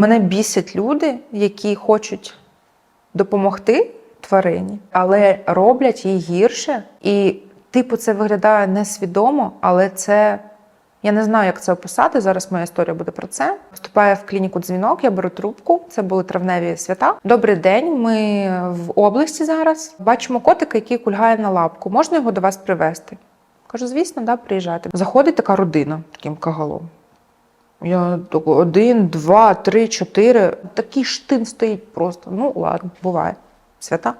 Мене бісять люди, які хочуть допомогти тварині, але роблять їй гірше. І, типу, це виглядає несвідомо, але це. Я не знаю, як це описати. Зараз моя історія буде про це. Вступає в клініку дзвінок, я беру трубку. Це були травневі свята. Добрий день. Ми в області зараз. Бачимо котика, який кульгає на лапку. Можна його до вас привезти? Кажу, звісно, да, приїжджайте. Заходить така родина таким кагалом. Я так, один, два, три, чотири. Такий штин стоїть просто. Ну, ладно, буває. Свята.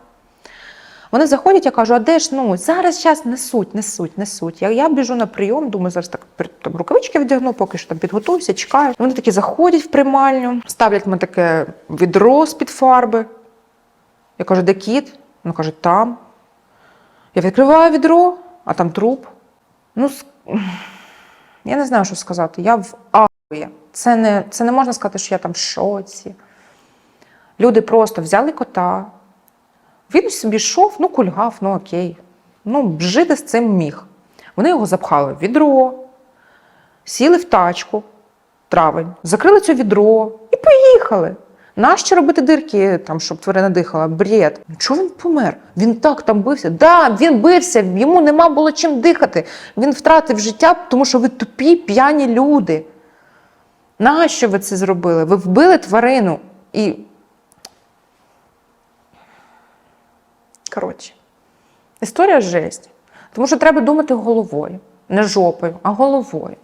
Вони заходять, я кажу, а де ж ну зараз час несуть, несуть, несуть. Я, я біжу на прийом, думаю, зараз так там, рукавички вдягну, поки що там підготуюся, чекаю. Вони такі заходять в приймальню, ставлять мене таке відро з-під фарби. Я кажу, де кіт? Вони кажуть, там. Я відкриваю відро, а там труп. Ну, я не знаю, що сказати. Я в ахуї. Це не, це не можна сказати, що я там в шоці. Люди просто взяли кота, він собі йшов, ну кульгав, ну окей. Ну, жити з цим міг. Вони його запхали в відро, сіли в тачку, травень, закрили це відро і поїхали. Нащо робити дирки, там, щоб тварина дихала? Бред. Ну, Чого він помер? Він так там бився. Да, він бився, йому нема було чим дихати. Він втратив життя, тому що ви тупі, п'яні люди. Нащо ви це зробили? Ви вбили тварину і Коротше, історія жесть. Тому що треба думати головою, не жопою, а головою.